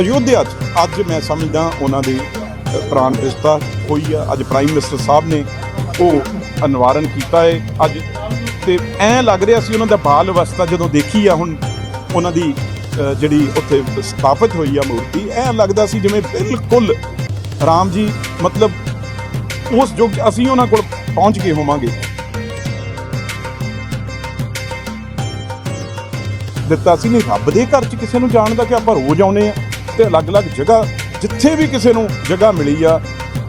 ਅਯੋਧਿਆ 'ਚ। ਅੱਜ ਮੈਂ ਸਮਝਦਾ ਉਹਨਾਂ ਦੀ ਅ, ਪ੍ਰਾਣ ਪ੍ਰਤਿਸ਼ਠਾ ਹੋਈ ਆ। ਅੱਜ ਪ੍ਰਾਈਮ ਮਿਨਿਸਟਰ ਸਾਹਿਬ ਨੇ ਉਹ ਅਨਵਾਰਨ ਕੀਤਾ ਹੈ ਅੱਜ ਤੇ ਐਂ ਲੱਗ ਰਿਹਾ ਸੀ ਉਹਨਾਂ ਦਾ ਬਾਲ ਅਵਸਥਾ ਜਦੋਂ ਦੇਖੀ ਆ ਹੁਣ ਉਹਨਾਂ ਦੀ ਜਿਹੜੀ ਉੱਥੇ ਸਥਾਪਿਤ ਹੋਈ ਆ ਮੂਰਤੀ ਐਂ ਲੱਗਦਾ ਸੀ ਜਿਵੇਂ ਬਿਲਕੁਲ ਰਾਮ ਜੀ ਮਤਲਬ ਉਸ ਯੁੱਗ ਅਸੀਂ ਉਹਨਾਂ ਕੋਲ ਪਹੁੰਚ ਕੇ ਹੋਵਾਂਗੇ। ਦਿੱਤਾ ਸੀ ਨਹੀਂ ਰੱਬ ਦੇ ਘਰ 'ਚ ਕਿਸੇ ਨੂੰ ਜਾਣਦਾ ਕਿ ਆਪਾਂ ਰੋਜ਼ ਆਉਨੇ ਆ। ਤੇ ਅਲੱਗ-ਅਲੱਗ ਜਗ੍ਹਾ, ਜਿੱਥੇ ਵੀ ਕਿਸੇ ਨੂੰ ਜਗ੍ਹਾ ਮਿਲੀ ਆ,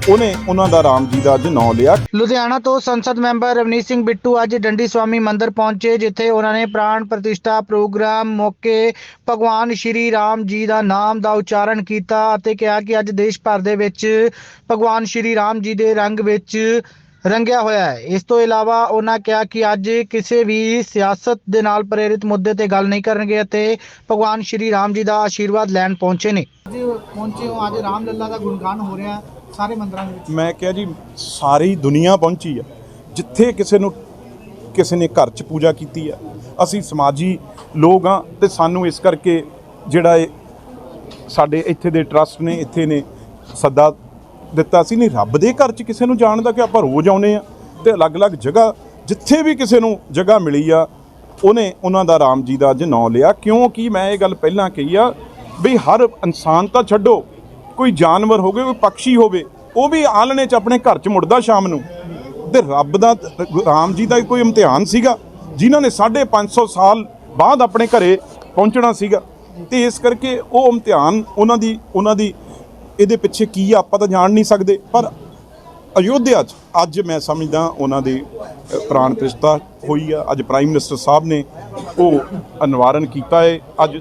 ਉਹਨੇ ਉਹਨਾਂ ਦਾ ਰਾਮ ਜੀ ਦਾ ਅੱਜ ਨਾਂ ਲਿਆ। ਲੁਧਿਆਣਾ ਤੋਂ ਸੰਸਦ ਮੈਂਬਰ ਰਵਨੀਤ ਸਿੰਘ ਬਿੱਟੂ ਅੱਜ ਡੰਡੀ ਸਵਾਮੀ ਮੰਦਿਰ ਪਹੁੰਚੇ, ਜਿੱਥੇ ਉਹਨਾਂ ਨੇ ਪ੍ਰਾਣ ਪ੍ਰਤਿਸ਼ਠਾ ਪ੍ਰੋਗਰਾਮ ਮੌਕੇ ਭਗਵਾਨ ਸ਼੍ਰੀ ਰਾਮ ਜੀ ਦਾ ਨਾਮ ਦਾ ਉਚਾਰਨ ਕੀਤਾ ਅਤੇ ਕਿਹਾ ਕਿ ਅੱਜ ਦੇਸ਼ ਭਰ ਦੇ ਵਿੱਚ ਭਗਵਾਨ ਸ਼੍ਰੀ ਰਾਮ ਜੀ ਦੇ ਰੰਗ ਵਿੱਚ ਰੰਗਿਆ ਹੋਇਆ ਹੈ। ਇਸ ਤੋਂ ਇਲਾਵਾ ਉਹਨਾਂ ਕਿਹਾ ਕਿ ਅੱਜ ਕਿਸੇ ਵੀ ਸਿਆਸਤ ਦੇ ਨਾਲ ਪ੍ਰੇਰਿਤ ਮੁੱਦੇ ਤੇ ਗੱਲ ਨਹੀਂ ਕਰਨਗੇ ਅਤੇ ਭਗਵਾਨ ਸ਼੍ਰੀ ਰਾਮ ਜੀ ਦਾ ਆਸ਼ੀਰਵਾਦ ਲੈਣ ਪਹੁੰਚੇ ਨੇ। ਅੱਜ ਪਹੁੰਚੇ ਹੋ, ਅੱਜ ਰਾਮ ਲੱਲਾ ਦਾ ਗੁਣਗਾਨ ਹੋ ਰਿਹਾ ਸਾਰੇ ਮੰਦਰਾਂ ਦੇ ਵਿੱਚ। ਮੈਂ ਕਿਹਾ ਜੀ, ਸਾਰੀ ਦੁਨੀਆ ਪਹੁੰਚੀ ਆ। ਜਿੱਥੇ ਕਿਸੇ ਨੂੰ, ਕਿਸੇ ਨੇ ਘਰ 'ਚ ਪੂਜਾ ਕੀਤੀ ਆ, ਅਸੀਂ ਸਮਾਜੀ ਲੋਕ ਆ ਤੇ ਸਾਨੂੰ ਇਸ ਕਰਕੇ ਜਿਹੜਾ ਇਹ ਸਾਡੇ ਇੱਥੇ ਦੇ ਟਰਸਟ ਨੇ, ਇੱਥੇ ਨੇ ਸੱਦਾ ਦਿੱਤਾ ਸੀ। ਨਹੀਂ, ਰੱਬ ਦੇ ਘਰ 'ਚ ਕਿਸੇ ਨੂੰ ਜਾਣਦਾ ਕਿ ਆਪਾਂ ਰੋਜ਼ ਆਉਨੇ ਆ ਤੇ ਅਲੱਗ-ਅਲੱਗ ਜਗ੍ਹਾ, ਜਿੱਥੇ ਵੀ ਕਿਸੇ ਨੂੰ ਜਗ੍ਹਾ ਮਿਲੀ ਆ, ਉਹਨੇ ਉਹਨਾਂ ਦਾ ਰਾਮ ਜੀ ਦਾ ਅੱਜ ਨਾਂ ਲਿਆ। ਕਿਉਂਕਿ ਮੈਂ ਇਹ ਗੱਲ ਪਹਿਲਾਂ ਕਹੀ ਆ ਵੀ ਹਰ ਇਨਸਾਨ ਤਾਂ ਛੱਡੋ, ਕੋਈ ਜਾਨਵਰ ਹੋਵੇ, ਕੋਈ ਪੰਛੀ ਹੋਵੇ, ਉਹ ਵੀ ਆਲਣੇ 'ਚ ਆਪਣੇ ਘਰ 'ਚ ਮੁੜਦਾ ਸ਼ਾਮ ਨੂੰ। ਤੇ ਰੱਬ ਦਾ, ਰਾਮ ਜੀ ਦਾ ਕੋਈ ਇਮਤਿਹਾਨ ਸੀਗਾ, ਜਿਨ੍ਹਾਂ ਨੇ 550 ਸਾਲ ਬਾਅਦ ਆਪਣੇ ਘਰੇ ਪਹੁੰਚਣਾ ਸੀਗਾ। ਤੇ ਇਸ ਕਰਕੇ ਉਹ ਇਮਤਿਹਾਨ ਉਹਨਾਂ ਦੀ ਉਹਨਾਂ ਦੀ ਇਹਦੇ ਪਿੱਛੇ ਕੀ ਆ ਆਪਾਂ ਤਾਂ ਜਾਣ ਨਹੀਂ ਸਕਦੇ। ਪਰ ਅਯੋਧਿਆ 'ਚ ਅੱਜ ਮੈਂ ਸਮਝਦਾ ਉਹਨਾਂ ਦੀ ਅ, ਪ੍ਰਾਣ ਪ੍ਰਤਿਸ਼ਠਾ ਹੋਈ ਆ। ਅੱਜ ਪ੍ਰਾਈਮ ਮਿਨਿਸਟਰ ਸਾਹਿਬ ਨੇ ਉਹ ਅਨਵਾਰਨ ਕੀਤਾ ਹੈ ਅੱਜ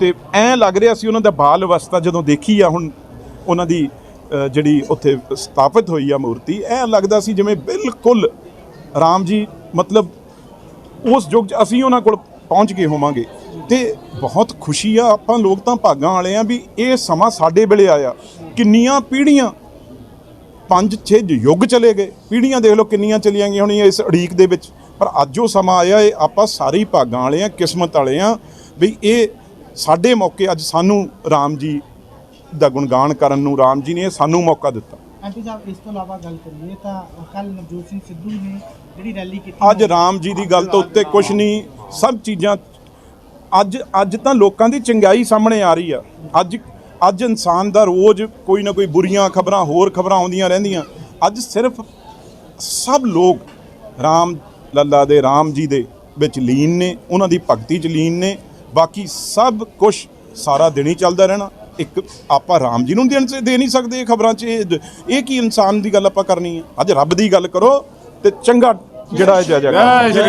ਤੇ ਐਂ ਲੱਗ ਰਿਹਾ ਸੀ ਉਹਨਾਂ ਦਾ ਬਾਲ ਅਵਸਥਾ ਜਦੋਂ ਦੇਖੀ ਆ ਹੁਣ ਉਹਨਾਂ ਦੀ ਜਿਹੜੀ ਉੱਥੇ ਸਥਾਪਿਤ ਹੋਈ ਆ ਮੂਰਤੀ ਐਂ ਲੱਗਦਾ ਸੀ ਜਿਵੇਂ ਬਿਲਕੁਲ ਰਾਮ ਜੀ ਮਤਲਬ ਉਸ ਯੁੱਗ 'ਚ ਅਸੀਂ ਉਹਨਾਂ ਕੋਲ ਪਹੁੰਚ ਗਏ ਹੋਵਾਂਗੇ। ਤੇ ਬਹੁਤ ਖੁਸ਼ੀ ਆ ਆਪਾਂ ਲੋਕ ਤਾਂ ਭਾਗਾਂ ਵਾਲੇ ਆ ਵੀ ਇਹ ਸਮਾਂ ਸਾਡੇ ਵੇਲੇ ਆਇਆ। ਕਿੰਨੀਆਂ ਪੀੜ੍ਹੀਆਂ ਪੰਜ ਛੇ ਯੁੱਗ ਚਲੇ ਗਏ। ਪੀੜ੍ਹੀਆਂ ਦੇਖ ਲਓ ਕਿੰਨੀਆਂ ਚਲੀਆਂ ਗਈਆਂ ਹੋਣੀਆਂ ਇਸ ਅੜੀਕ ਦੇ ਵਿੱਚ। ਪਰ ਅੱਜ ਉਹ ਸਮਾਂ ਆਇਆ ਇਹ ਆਪਾਂ ਸਾਰੇ ਹੀ ਭਾਗਾਂ ਵਾਲੇ ਆ ਕਿਸਮਤ ਵਾਲੇ ਆ ਵੀ ਇਹ ਸਾਡੇ ਮੌਕੇ ਅੱਜ ਸਾਨੂੰ ਰਾਮ ਜੀ ਦਾ ਗੁਣਗਾਨ ਕਰਨ ਨੂੰ ਰਾਮ ਜੀ ਨੇ ਸਾਨੂੰ ਮੌਕਾ ਦਿੱਤਾ। ਐਮਪੀ ਸਾਹਿਬ ਇਸ ਤੋਂ ਇਲਾਵਾ ਗੱਲ ਕਰੀਏ ਤਾਂ ਕੱਲ ਨਵਜੋਤ ਸਿੰਘ ਸਿੱਧੂ ਨੇ ਜਿਹੜੀ ਰੈਲੀ ਕੀਤੀ ਅੱਜ ਰਾਮ ਜੀ ਦੀ ਗੱਲ ਤੋਂ ਉੱਤੇ ਕੁਝ ਨਹੀਂ ਸਭ ਚੀਜ਼ਾਂ ਅੱਜ ਅੱਜ ਤਾਂ ਲੋਕਾਂ ਦੀ ਚੰਗਿਆਈ ਸਾਹਮਣੇ ਆ ਰਹੀ ਆ। ਅੱਜ ਅੱਜ ਇਨਸਾਨ ਦਾ ਰੋਜ਼ ਕੋਈ ਨਾ ਕੋਈ ਬੁਰੀਆਂ ਖਬਰਾਂ, ਹੋਰ ਖਬਰਾਂ ਆਉਂਦੀਆਂ ਰਹਿੰਦੀਆਂ। ਅੱਜ ਸਿਰਫ ਸਭ ਲੋਕ ਰਾਮ ਲੱਲਾ ਦੇ, ਰਾਮ ਜੀ ਦੇ ਵਿੱਚ ਲੀਨ ਨੇ, ਉਹਨਾਂ ਦੀ ਭਗਤੀ ਚ ਲੀਨ ਨੇ। ਬਾਕੀ ਸਭ ਕੁਝ ਸਾਰਾ ਦਿਨ ਹੀ ਚੱਲਦਾ ਰਹਿਣਾ। ਇੱਕ ਆਪਾਂ ਰਾਮ ਜੀ ਨੂੰ ਦੇਣ ਦੇ ਨਹੀਂ ਸਕਦੇ ਇਹ ਖਬਰਾਂ 'ਚ। ਇਹ ਕੀ ਇਨਸਾਨ ਦੀ ਗੱਲ ਆਪਾਂ ਕਰਨੀ ਹੈ ਅੱਜ ਰੱਬ ਦੀ ਗੱਲ ਕਰੋ ਤੇ ਚੰਗਾ ਜਿਹੜਾ ਇਹ ਜਾਇਜ਼ਾ